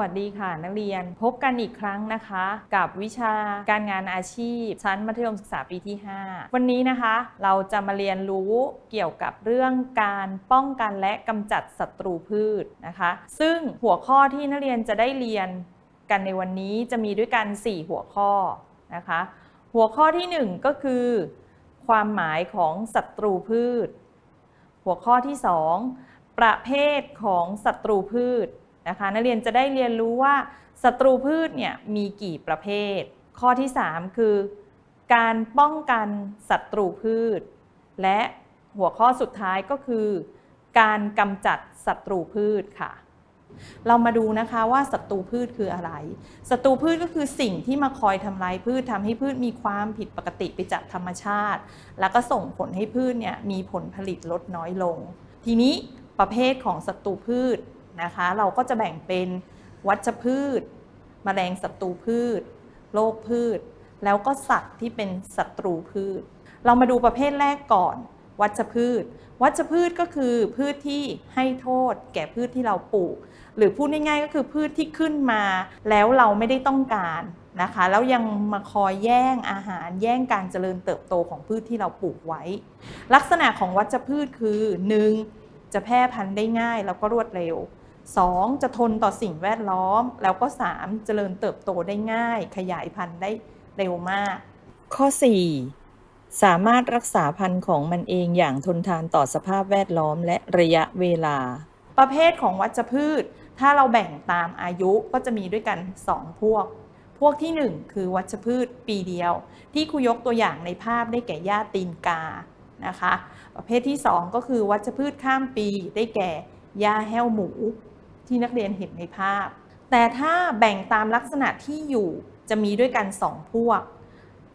วัสดีค่ะ นักเรียนพบกันอีกครั้งนะคะ กับวิชาการงานอาชีพ ชั้นมัธยมศึกษาปีที่ 5 วันนี้นะคะ เราจะมาเรียนรู้เกี่ยวกับเรื่องการป้องกันและกำจัดศัตรูพืชนะคะ ซึ่งหัวข้อที่นักเรียนจะได้เรียนกันในวันนี้จะมีด้วยกัน 4 หัวข้อนะคะ หัวข้อที่ 1 ก็คือ ความหมายของศัตรูพืช หัวข้อที่ 2 ประเภทของศัตรูพืช นะคะนักเรียนจะได้เรียนรู้ว่าศัตรูพืชเนี่ยมีกี่ประเภท ข้อที่ 3 คือ การป้องกันศัตรูพืช และหัวข้อสุดท้ายก็คือ การกำจัดศัตรูพืชค่ะ เรามาดูนะคะว่าศัตรูพืชคืออะไรศัตรูพืชก็คือสิ่งที่มาคอยทำลายพืชทำให้พืชมีความผิดปกติไปจากธรรมชาติ แล้วก็ส่งผลให้พืชเนี่ยมีผลผลิตลดน้อยลง ทีนี้ประเภทของศัตรูพืช นะคะ เราก็จะแบ่งเป็นวัชพืชแมลงศัตรูพืชโรคพืช แล้วก็สัตว์ที่เป็นศัตรูพืช เรามาดูประเภทแรกก่อน วัชพืช วัชพืชก็คือพืชที่ให้โทษ แก่พืชที่เราปลูก หรือพูดง่ายๆก็คือพืชที่ขึ้นมา แล้วเราไม่ได้ต้องการนะคะ แล้วยังมาคอยแย่งอาหารแย่งการเจริญเติบโตของพืชที่เราปลูกไว้ ลักษณะของวัชพืชคือ 1. จะแพร่พันธุ์ได้ง่ายแล้วก็รวดเร็ว 2. จะทนต่อสิ่งแวดล้อม แล้วก็ 3. เจริญเติบโตได้ง่าย ขยายพันธุ์ได้เร็วมาก ข้อ 4. สามารถรักษาพันธุ์ของมันเองอย่างทนทานต่อสภาพแวดล้อมและระยะเวลา ประเภทของวัชพืช ถ้าเราแบ่งตามอายุก็จะมีด้วยกัน 2 พวก พวกที่ 1 คือวัชพืชปีเดียว ที่ครูยกตัวอย่างในภาพได้แก่หญ้าตีนกานะคะ ประเภทที่ 2 ก็คือวัชพืชข้ามปีได้แก่หญ้าแห้วหมู ที่นักเรียนเห็นในภาพ แต่ถ้าแบ่งตามลักษณะที่อยู่จะมีด้วยกัน 2 พวก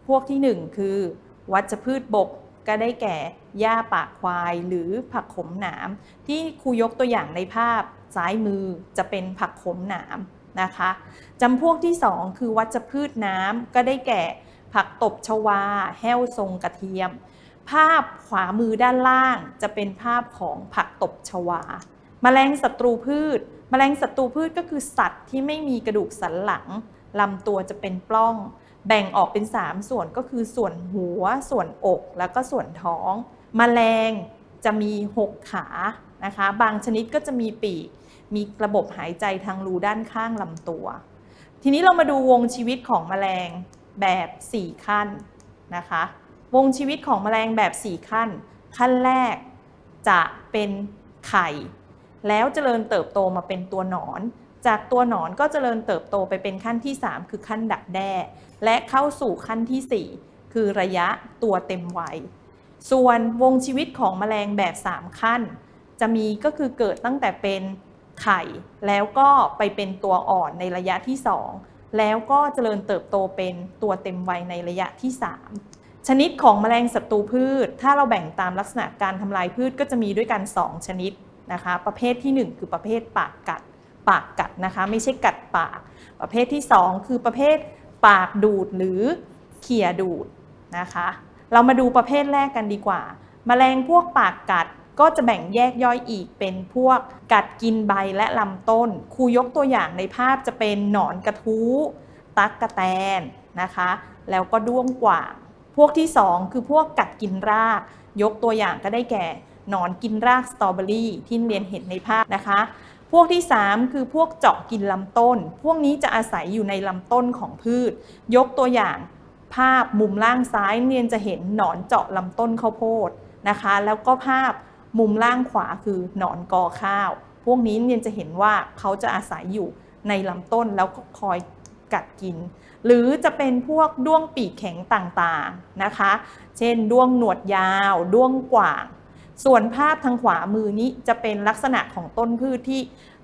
พวกที่ 1 คือ วัชพืชบกก็ได้แก่หญ้าปากควายหรือผักขมหนาม ที่ครูยกตัวอย่างในภาพซ้ายมือจะเป็นผักขมหนามนะคะจำพวกที่ 2 คือวัชพืชน้ำก็ได้แก่ผักตบชวา แห้วทรงกระเทียม ภาพขวามือด้านล่างจะเป็นภาพของผักตบชวา แมลงศัตรูพืช แมลงศัตรูพืชก็คือสัตว์ที่ไม่มีกระดูกสันหลังลำตัวจะเป็นปล้อง แบ่งออกเป็น 3 ส่วนก็คือส่วนหัว ส่วนอกแล้วก็ส่วนท้องแมลงจะมี 6 ขานะคะ บางชนิดก็จะมีปีก มีระบบหายใจทางรูด้านข้างลำตัว ทีนี้เรามาดูวงชีวิตของแมลงแบบ 4 ขั้นนะคะ วงชีวิตของแมลงแบบ 4 ขั้น ขั้นแรกจะเป็นไข่ แล้วเจริญเติบโตมาเป็นตัวหนอน จากตัวหนอนก็เจริญเติบโตไปเป็นขั้นที่ 3 คือขั้นดักแด้ และเข้าสู่ขั้นทีสี่ 4 คือระยะตัวเต็มวัย ส่วนวงชีวิตของแมลงแบบ 3 ขั้น จะมีก็คือเกิดตั้งแต่เป็นไข่แล้วก็ไปเป็นตัวอ่อนในระยะที่ 2 แล้วก็เจริญเติบโตเป็นตัวเต็มวัยในระยะที่ 3 ชนิดของแมลงศัตรูพืช ถ้าเราแบ่งตามลักษณะการทำลายพืชก็จะมีด้วยกัน 2 ชนิด นะคะ ประเภทที่ 1 คือประเภทปากกัด ปากกัดนะคะไม่ใช่กัดปาก ประเภทที่ 2 คือประเภทปากดูดหรือเขี่ยดูดนะคะ เรามาดูประเภทแรกกันดีกว่า แมลงพวกปากกัดก็จะแบ่งแยกย่อยอีกเป็นพวกกัดกินใบและลำต้น ครูยกตัวอย่างในภาพจะเป็นหนอนกระทู้ ตักกะแตนนะคะ แล้วก็ด้วงกว่าง พวกที่ 2 คือพวกกัดกินราก ยกตัวอย่างก็ได้แก่ นอนกินรากสตรอเบอรี่ที่เรียนเห็นในภาพนะคะ พวกที่ 3 คือพวกเจาะกินลำต้น พวกนี้จะอาศัยอยู่ในลำต้นของพืช ยกตัวอย่างภาพมุมล่างซ้ายเนียนจะเห็นหนอนเจาะลำต้นข้าวโพดนะคะ แล้วก็ภาพมุมล่างขวาคือหนอนกอข้าว พวกนี้เนียนจะเห็นว่าเขาจะอาศัยอยู่ในลำต้นแล้วก็คอยกัดกิน หรือจะเป็นพวกด้วงปีกแข็งต่างๆนะคะ เช่นด้วงหนวดยาว ด้วงกว่าง ส่วนภาพทางขวามือนี้จะเป็นลักษณะของต้นพืชที่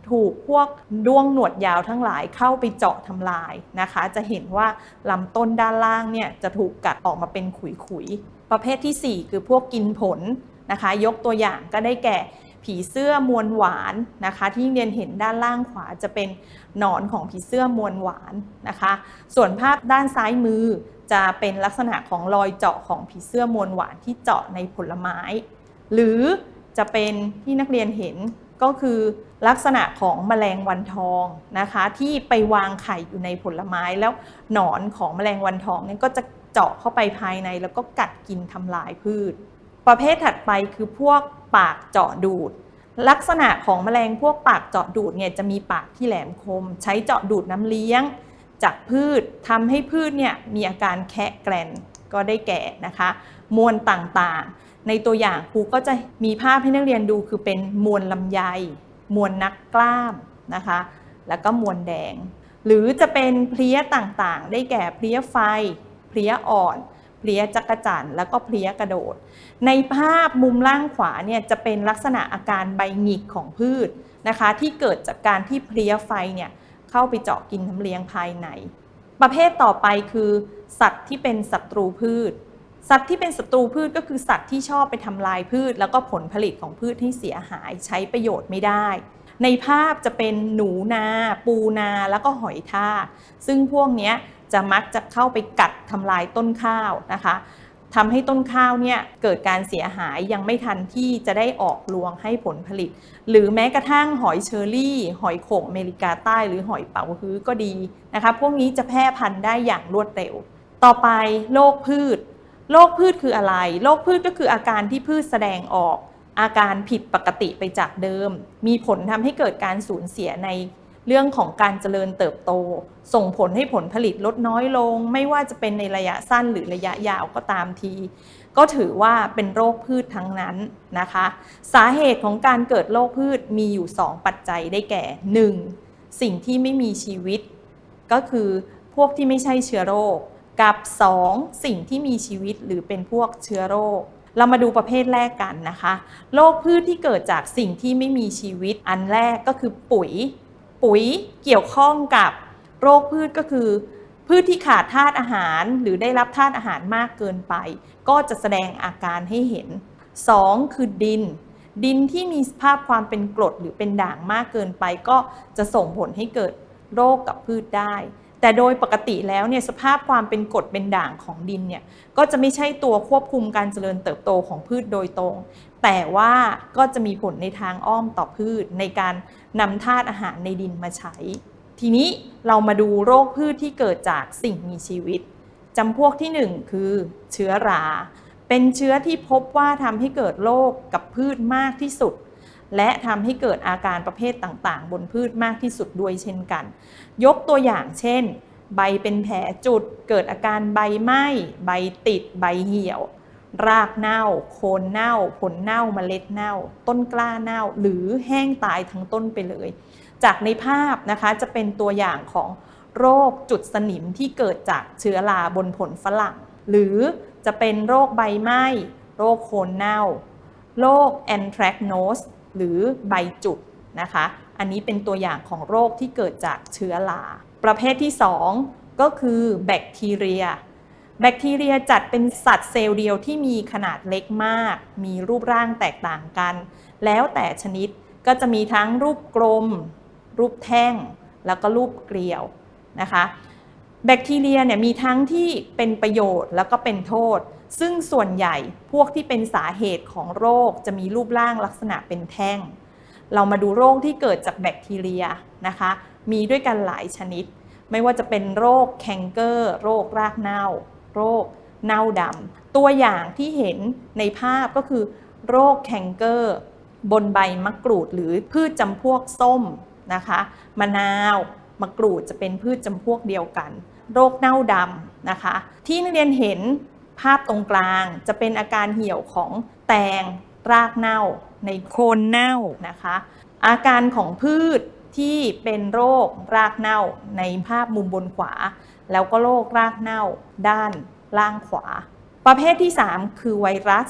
ถูกพวกด้วงหนวดยาวทั้งหลายเข้าไปเจาะทำลายนะคะ จะเห็นว่าลำต้นด้านล่างเนี่ยจะถูกกัดออกมาเป็นขุยๆ ประเภทที่ 4 คือพวกกินผลนะคะ ยกตัวอย่างก็ได้แก่ผีเสื้อมวลหวานนะคะ ที่เรียนเห็นด้านล่างขวาจะเป็นหนอนของผีเสื้อมวลหวานนะคะ ส่วนภาพด้านซ้ายมือจะเป็นลักษณะของรอยเจาะของผีเสื้อมวลหวานที่เจาะในผลไม้ หรือจะเป็นที่นักเรียนเห็นก็คือลักษณะของแมลงวันทองนะคะ ที่ไปวางไข่อยู่ในผลไม้แล้วหนอนของแมลงวันทองนี่ก็จะเจาะเข้าไปภายใน แล้วก็กัดกินทำลายพืช ประเภทถัดไปคือพวกปากเจาะดูด ลักษณะของแมลงพวกปากเจาะดูดเนี่ยจะมีปากที่แหลมคม ใช้เจาะดูดน้ำเลี้ยง จากพืชทำให้พืชเนี่ยมีอาการแคะแกรนก็ได้แก่นะคะ มวลต่างๆ ในตัวอย่างครูก็จะมีภาพให้นักเรียนดูคือเป็นมวลลำไย มวลนักกล้ามนะคะ แล้วก็มวลแดง หรือจะเป็นเพลี้ยต่างๆ ได้แก่เพลี้ยไฟ เพลี้ยอ่อน เพลี้ยจักรจั่นแล้วก็เพลี้ยกระโดด ในภาพมุมล่างขวาเนี่ยจะเป็นลักษณะอาการใบหงิกของพืชนะคะ ที่เกิดจากการที่เพลี้ยไฟเนี่ยเข้าไปเจาะกินน้ำเลี้ยงภายใน ประเภทต่อไปคือ สัตว์ที่เป็นศัตรูพืช สัตว์ที่เป็นศัตรูพืชก็คือสัตว์ที่ชอบไปทำลายพืช แล้วก็ผลผลิตของพืชให้เสียหายใช้ประโยชน์ไม่ได้ ในภาพจะเป็นหนูนา ปูนาแล้วก็หอยทากซึ่งพวกนี้จะมักจะเข้าไปกัดทำลายต้นข้าวนะคะทำให้ต้นข้าวเนี่ยเกิดการเสียหายยังไม่ทันที่จะได้ออกรวงให้ผลผลิต หรือแม้กระทั่งหอยเชอรี่ หอยโข่งอเมริกาใต้หรือหอยเป๋าฮื้อก็ดีนะคะพวกนี้จะแพร่พันธุ์ได้อย่างรวดเร็ว ต่อไปโรคพืช โรคพืชคืออะไร โรคพืชก็คืออาการที่พืชแสดงออก อาการผิดปกติไปจากเดิม มีผลทำให้เกิดการสูญเสียในเรื่องของการเจริญเติบโต ส่งผลให้ผลผลิตลดน้อยลง ไม่ว่าจะเป็นในระยะสั้นหรือระยะยาวก็ตามที ก็ถือว่าเป็นโรคพืชทั้งนั้นนะคะ สาเหตุของการเกิดโรคพืชมีอยู่ 2 ปัจจัยได้แก่ 1. สิ่งที่ไม่มีชีวิต ก็คือพวกที่ไม่ใช่เชื้อโรค กับ 2. สิ่งที่มีชีวิตหรือเป็นพวกเชื้อโรค เรามาดูประเภทแรกกันนะคะโรคพืชที่เกิดจากสิ่งที่ไม่มีชีวิตอันแรกก็คือปุ๋ย ปุ๋ยเกี่ยวข้องกับโรคพืชก็คือ พืชที่ขาดธาตุอาหารหรือได้รับธาตุอาหารมากเกินไป ก็จะแสดงอาการให้เห็น 2. คือดิน ดินที่มีสภาพความเป็นกรดหรือเป็นด่างมากเกินไป ก็จะส่งผลให้เกิดโรคกับพืชได้ แต่โดยปกติแล้วเนี่ยสภาพความเป็นกรดเป็นด่างของดินเนี่ยก็จะไม่ใช่ตัวควบคุมการเจริญเติบโตของพืชโดยตรง แต่ว่าก็จะมีผลในทางอ้อมต่อพืชในการนำธาตุอาหารในดินมาใช้ ทีนี้เรามาดูโรคพืชที่เกิดจากสิ่งมีชีวิตจำพวกที่ 1 คือเชื้อรา เป็นเชื้อที่พบว่าทำให้เกิดโรคกับพืชมากที่สุด และทำให้เกิดอาการประเภทต่างๆ บนพืชมากที่สุดด้วยเช่นกัน ยกตัวอย่างเช่น ใบเป็นแผลจุด เกิดอาการใบไหม้ ใบติด ใบเหี่ยว รากเน่า โคนเน่า ผลเน่าเมล็ดเน่า ต้นกล้าเน่า หรือแห้งตายทั้งต้นไปเลย จากในภาพนะคะจะเป็นตัวอย่างของโรคจุดสนิมที่เกิดจากเชื้อราบนผลฝรั่ง หรือจะเป็นโรคใบไหม้ โรคโคนเน่า โรคแอนทรกโนส หรือใบจุดนะคะ อันนี้เป็นตัวอย่างของโรคที่เกิดจากเชื้อราประเภทที่ 2 ก็คือแบคทีเรีย แบคทีเรียจัดเป็นสัตว์เซลล์เดียวที่มีขนาดเล็กมาก มีรูปร่างแตกต่างกัน แล้วแต่ชนิดก็จะมีทั้งรูปกลม รูปแท่ง แล้วก็รูปเกลียวนะคะ แบคทีเรียเนี่ยมีทั้งที่เป็นประโยชน์แล้วก็เป็นโทษ ซึ่งส่วนใหญ่พวกที่เป็นสาเหตุของโรคจะมีรูปร่างลักษณะเป็นแท่ง เรามาดูโรคที่เกิดจากแบคทีเรียนะคะ มีด้วยกันหลายชนิด ไม่ว่าจะเป็นโรคแคนเกอร์ โรครากเน่า โรคเน่าดำ ตัวอย่างที่เห็นในภาพก็คือ โรคแคนเกอร์ บนใบมะกรูดหรือพืชจำพวกส้มนะคะมะนาวมะกรูดจะเป็นพืชจำพวกเดียวกัน โรคเน่าดำนะคะ ที่นักเรียนเห็น ภาพตรงกลางจะเป็นอาการเหี่ยวของแตงรากเน่าในโคนเน่านะคะ อาการของพืชที่เป็นโรครากเน่าในภาพมุมบนขวา แล้วก็โรครากเน่าด้านล่างขวา ประเภทที่ 3 คือไวรัส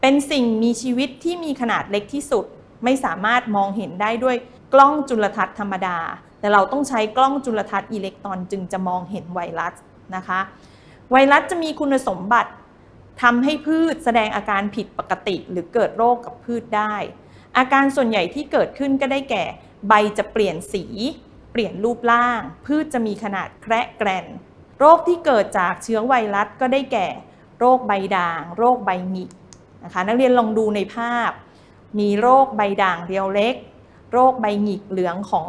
เป็นสิ่งมีชีวิตที่มีขนาดเล็กที่สุด ไม่สามารถมองเห็นได้ด้วยกล้องจุลทรรศน์ธรรมดา แต่เราต้องใช้กล้องจุลทรรศน์อิเล็กตรอนจึงจะมองเห็นไวรัสนะคะ ไวรัสจะมีคุณสมบัติทำให้พืชแสดงอาการผิดปกติหรือเกิดโรคกับพืชได้ อาการส่วนใหญ่ที่เกิดขึ้นก็ได้แก่ ใบจะเปลี่ยนสี เปลี่ยนรูปร่าง พืชจะมีขนาดแคระแกรนโรคที่เกิดจากเชื้อไวรัสก็ได้แก่ โรคใบด่าง โรคใบหงิกนะคะนักเรียนลองดูในภาพ มีโรคใบด่างเรียวเล็ก โรคใบหงิกเหลืองของ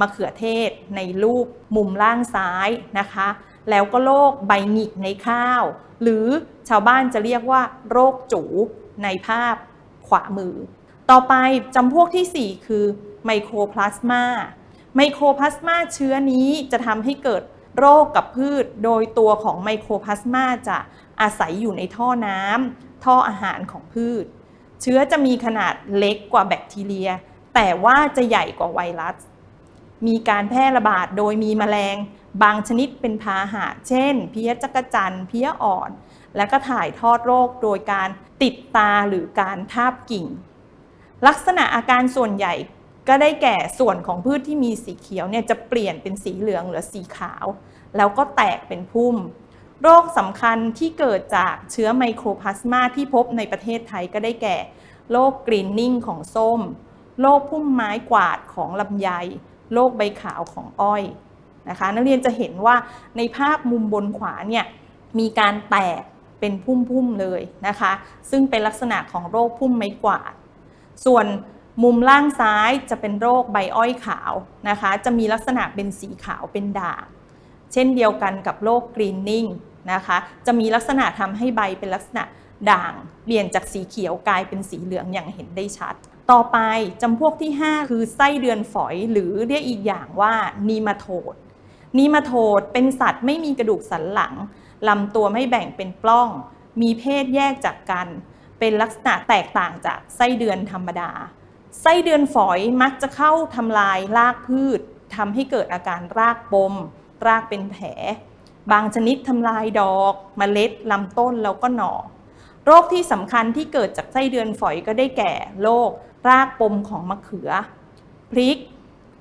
มะเขือเทศในรูปมุมล่างซ้ายนะคะ แล้วก็โรคใบหงิกในข้าว หรือชาวบ้านจะเรียกว่า โรคจูในภาพขวามือ ต่อไปจำพวกทีสี่ 4 คือไมโครพลาสมาไมโครพลาสมาเชื้อนี้จะทำให้เกิดโรคกับพืช โดยตัวของไมโครพลาสมาจะอาศัยอยู่ในท่อน้ำท่ออาหารของพืช เชื้อจะมีขนาดเล็กกว่าแบคทีเรีย แต่ว่าจะใหญ่กว่าไวรัส มีการแพร่ระบาดโดยมีแมลง บางชนิดเป็นพาหะ เช่น เพี้ยจักจันเพี้ยอ่อน และก็ถ่ายทอดโรคโดยการติดตาหรือการทาบกิ่ง ลักษณะอาการส่วนใหญ่ก็ได้แก่ส่วนของพืชที่มีสีเขียวเนี่ยจะเปลี่ยนเป็นสีเหลืองหรือสีขาว แล้วก็แตกเป็นพุ่ม โรคสำคัญที่เกิดจากเชื้อไมโครพลาสมาที่พบในประเทศไทยก็ได้แก่ โรคกรีนนิ่งของส้ม โรคพุ่มไม้กวาดของลำไย โรคใบขาวของอ้อยนะคะนักเรียนจะเห็นว่าในภาพมุมบนขวาเนี่ยมีการแตกเป็นพุ่มๆเลยนะคะ ซึ่งเป็นลักษณะของโรคพุ่มไม้กวาด ส่วนมุมล่างซ้ายจะเป็นโรคใบอ้อยขาวนะคะ จะมีลักษณะเป็นสีขาวเป็นด่างเช่นเดียวกันกับโรคกรีนนิ่งนะคะ จะมีลักษณะทำให้ใบเป็นลักษณะด่าง เปลี่ยนจากสีเขียวกลายเป็นสีเหลืองอย่างเห็นได้ชัด ต่อไปจำพวกที่ 5 คือไส้เดือนฝอยหรือเรียกอีกอย่างว่านีมาโทดนีมาโทดเป็นสัตว์ไม่มีกระดูกสันหลังลำตัวไม่แบ่งเป็นปล้อง มีเพศแยกจากกัน เป็นลักษณะแตกต่างจากไส้เดือนธรรมดา ไส้เดือนฝอยมักจะเข้าทำลายรากพืชทำให้เกิดอาการรากปม รากเป็นแผล บางชนิดทำลายดอกเมล็ดลำต้นแล้วก็หน่อโรคที่สำคัญที่เกิดจากไส้เดือนฝอยก็ได้แก่โรค รากปมของมะเขือ พริก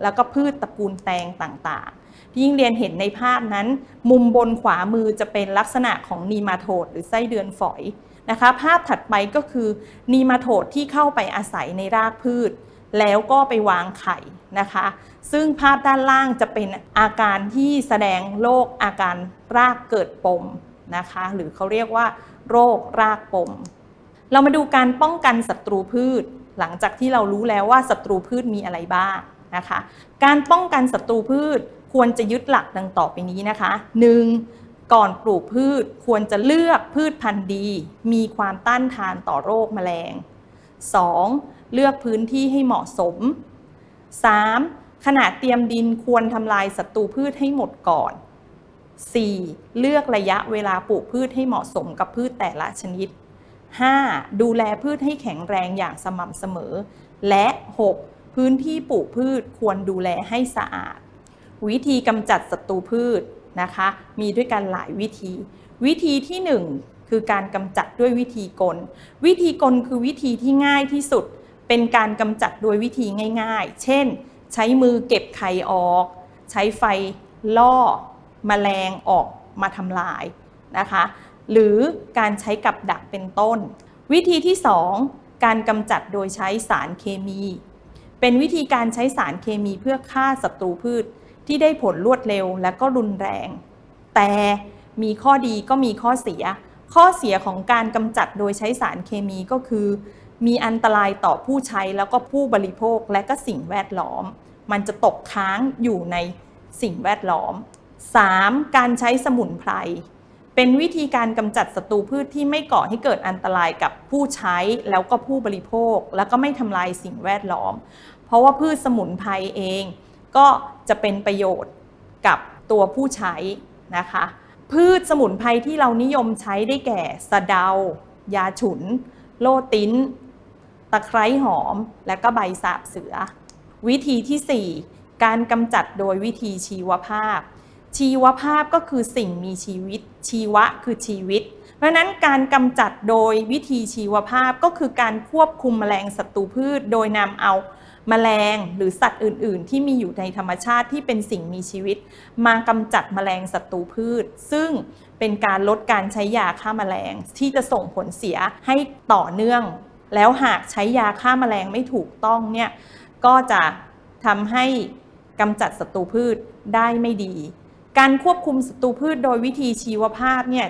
แล้วก็พืชตระกูลแตงต่างๆ ที่ยิ่งเรียนเห็นในภาพนั้น มุมบนขวามือจะเป็นลักษณะของนีมาโทดหรือไส้เดือนฝอยนะคะ ภาพถัดไปก็คือนีมาโทดที่เข้าไปอาศัยในรากพืช แล้วก็ไปวางไข่นะคะ ซึ่งภาพด้านล่างจะเป็นอาการที่แสดงโรคอาการรากเกิดปมนะคะ หรือเขาเรียกว่า โรครากปม เรามาดูการป้องกันศัตรูพืช หลังจากที่เรารู้แล้วว่าศัตรูพืชมีอะไรบ้างนะคะ การป้องกันศัตรูพืชควรจะยึดหลักดังต่อไปนี้นะคะ 1. ก่อนปลูกพืชควรจะเลือกพืชพันธุ์ดี มีความต้านทานต่อโรคแมลง 2. เลือกพื้นที่ให้เหมาะสม 3. ขณะเตรียมดินควรทำลายศัตรูพืชให้หมดก่อน 4. เลือกระยะเวลาปลูกพืชให้เหมาะสมกับพืชแต่ละชนิด 5. ดูแลพืชให้แข็งแรงอย่างสม่ำเสมอ และ 6. พื้นที่ปลูกพืชควรดูแลให้สะอาด วิธีกำจัดศัตรูพืชนะคะ มีด้วยกันหลายวิธี วิธีที่ 1 คือการกำจัดด้วยวิธีกล วิธีกลคือวิธีที่ง่ายที่สุด เป็นการกำจัดโดยวิธีง่าย ๆ เช่น ใช้มือเก็บไข่ออก ใช้ไฟล่อมแมลงออกมาทำลายนะคะ หรือการใช้กับดักเป็นต้น วิธีที่ 2 การกำจัดโดยใช้สารเคมี เป็นวิธีการใช้สารเคมีเพื่อฆ่าศัตรูพืชที่ได้ผลรวดเร็วและก็รุนแรง แต่มีข้อดีก็มีข้อเสีย ข้อเสียของการกำจัดโดยใช้สารเคมีก็คือ มีอันตรายต่อผู้ใช้แล้วก็ผู้บริโภคและก็สิ่งแวดล้อม มันจะตกค้างอยู่ในสิ่งแวดล้อม 3. การใช้สมุนไพร เป็นวิธีการกำจัดศัตรูพืชที่ไม่ก่อให้เกิดอันตรายกับผู้ใช้แล้วก็ผู้บริโภค แล้วก็ไม่ทำลายสิ่งแวดล้อม เพราะว่าพืชสมุนไพรเอง ก็จะเป็นประโยชน์กับตัวผู้ใช้นะคะ พืชสมุนไพรที่เรานิยมใช้ได้แก่สะเดา ยาฉุน โลติ้น ตะไคร้หอม และก็ใบสาบเสือ วิธีที่ 4 การกำจัดโดยวิธีชีวภาพ ชีวภาพก็คือสิ่งมีชีวิต ชีวะคือชีวิต เพราะนั้นการกำจัดโดยวิธีชีวภาพก็คือการควบคุมแมลงศัตรูพืช โดยนำเอาแมลงหรือสัตว์อื่น ๆ ที่มีอยู่ในธรรมชาติที่เป็นสิ่งมีชีวิต มากำจัดแมลงศัตรูพืช ซึ่งเป็นการลดการใช้ยาฆ่าแมลงที่จะส่งผลเสียให้ต่อเนื่อง แล้วหากใช้ยาฆ่าแมลงไม่ถูกต้องเนี่ยก็จะทำให้กำจัดศัตรูพืชได้ไม่ดี การควบคุมศัตรูพืชโดยวิธีชีวภาพเนี่ย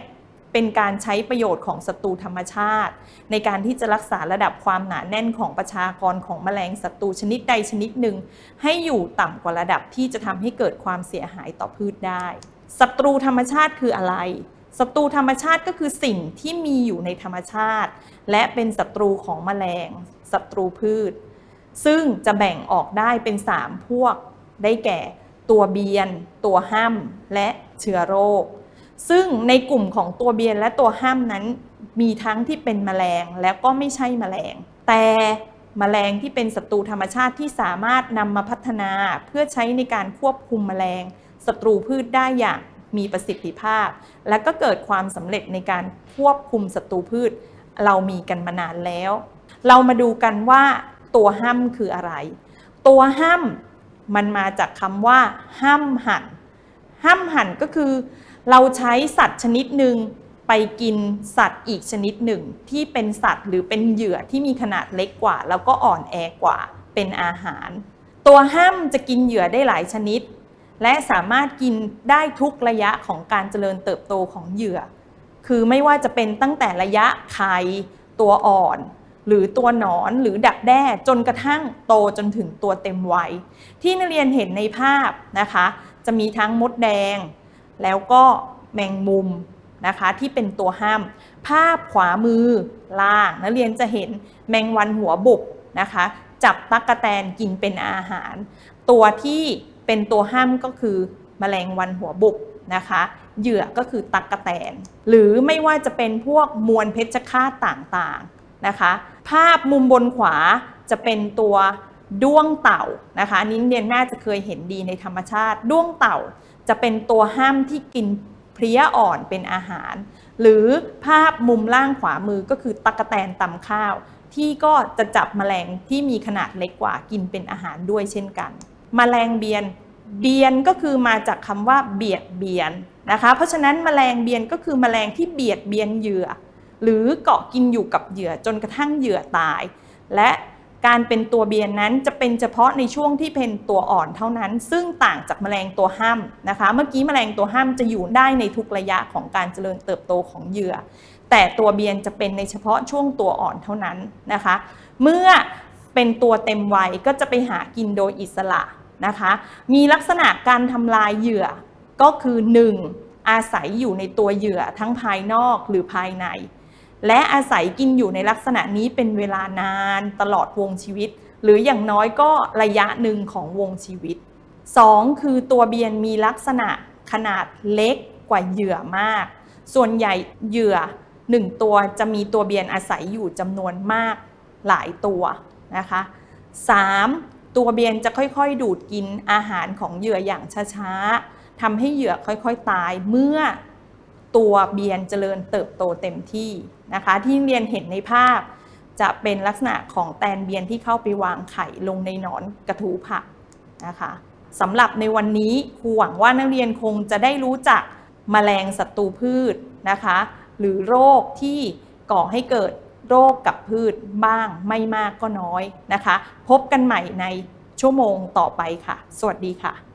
เป็นการใช้ประโยชน์ของศัตรูธรรมชาติ ในการที่จะรักษาระดับความหนาแน่นของประชากรของแมลงศัตรูชนิดใดชนิดหนึ่ง ให้อยู่ต่ำกว่าระดับที่จะทำให้เกิดความเสียหายต่อพืชได้ศัตรูธรรมชาติคืออะไรศัตรูธรรมชาติก็คือสิ่งที่มีอยู่ในธรรมชาติ และเป็นศัตรูของแมลงศัตรูพืช ซึ่งจะแบ่งออกได้เป็น 3 พวกได้แก่ ตัวเบียน ตัวห้ำและเชื้อโรค ซึ่งในกลุ่มของตัวเบียนและตัวห้ำนั้น มีทั้งที่เป็นแมลงแล้วก็ไม่ใช่แมลง แต่แมลงที่เป็นศัตรูธรรมชาติที่สามารถนำมาพัฒนาเพื่อใช้ในการควบคุมแมลงศัตรูพืชได้อย่างมีประสิทธิภาพ และก็เกิดความสำเร็จในการควบคุมศัตรูพืช เรามีกันมานานแล้ว เรามาดูกันว่าตัวห้ำคืออะไร ตัวห้ำ มันมาจากคำว่าห้ำหั่นห้ำหั่นก็คือ เราใช้สัตว์ชนิดหนึ่งไปกินสัตว์อีกชนิดหนึ่ง ที่เป็นสัตว์หรือเป็นเหยื่อที่มีขนาดเล็กกว่า แล้วก็อ่อนแอกว่าเป็นอาหาร ตัวห้ำจะกินเหยื่อได้หลายชนิด และสามารถกินได้ทุกระยะของการเจริญเติบโตของเหยื่อ คือไม่ว่าจะเป็นตั้งแต่ระยะไข่ตัวอ่อน หรือตัวหนอนหรือดักแด้จนกระทั่งโตจนถึงตัวเต็มวัย ที่นักเรียนเห็นในภาพนะคะ จะมีทั้งมดแดง แล้วก็แมงมุมนะคะที่เป็นตัวห้าม ภาพขวามือล่างนักเรียนจะเห็นแมงวันหัวบุกนะคะ จับตั๊กแตนกินเป็นอาหาร ตัวที่เป็นตัวห้ามก็คือแมลงวันหัวบุกนะคะเหยื่อก็คือตั๊กแตน หรือไม่ว่าจะเป็นพวกมวลเพชฌฆาตต่างๆ นะคะ ภาพมุมบนขวาจะเป็นตัวด้วงเต่านะคะอันนี้เรียนน่าจะเคยเห็นดีในธรรมชาติ ด้วงเต่าจะเป็นตัวห้ามที่กินเพลี้ยอ่อนเป็นอาหาร หรือภาพมุมล่างขวามือก็คือตั๊กแตนตำข้าว ที่ก็จะจับแมลงที่มีขนาดเล็กกว่ากินเป็นอาหารด้วยเช่นกันแมลงเบียนเบียนก็คือมาจากคำว่าเบียดเบียนนะคะ เพราะฉะนั้นแมลงเบียนก็คือแมลงที่เบียดเบียนเหยื่อ หรือเกาะกินอยู่กับเหยื่อจนกระทั่งเหยื่อตาย และการเป็นตัวเบียนนั้นจะเป็นเฉพาะในช่วงที่เป็นตัวอ่อนเท่านั้น ซึ่งต่างจากแมลงตัวห้ามนะคะ เมื่อกี้แมลงตัวห้ามจะอยู่ได้ในทุกระยะของการเจริญเติบโตของเหยื่อ แต่ตัวเบียนจะเป็นในเฉพาะช่วงตัวอ่อนเท่านั้นนะคะ เมื่อเป็นตัวเต็มวัยก็จะไปหากินโดยอิสระนะคะ มีลักษณะการทำลายเหยื่อก็คือ 1. อาศัยอยู่ในตัวเหยื่อทั้งภายนอกหรือภายใน และอาศัยกินอยู่ในลักษณะนี้เป็นเวลานานตลอดวงชีวิต หรืออย่างน้อยก็ระยะหนึ่งของวงชีวิต 2. คือตัวเบียนมีลักษณะขนาดเล็กกว่าเหยื่อมาก ส่วนใหญ่เหยื่อ 1 ตัวจะมีตัวเบียนอาศัยอยู่จำนวนมากหลายตัวนะคะ 3. ตัวเบียนจะค่อยๆ ดูดกินอาหารของเหยื่ออย่างช้าๆทำให้เหยื่อค่อยๆ ตายเมื่อ ตัวเบียนเจริญเติบโตเต็มที่นะคะ ที่เรียนเห็นในภาพ จะเป็นลักษณะของแตนเบียนที่เข้าไปวางไข่ลงในหนอนกระทูผักนะคะสำหรับในวันนี้ครูหวังว่านักเรียนคงจะได้รู้จักแมลงศัตรูพืชนะคะ หรือโรคที่ก่อให้เกิดโรคกับพืชบ้างไม่มากก็น้อยนะคะ พบกันใหม่ในชั่วโมงต่อไปค่ะ สวัสดีค่ะ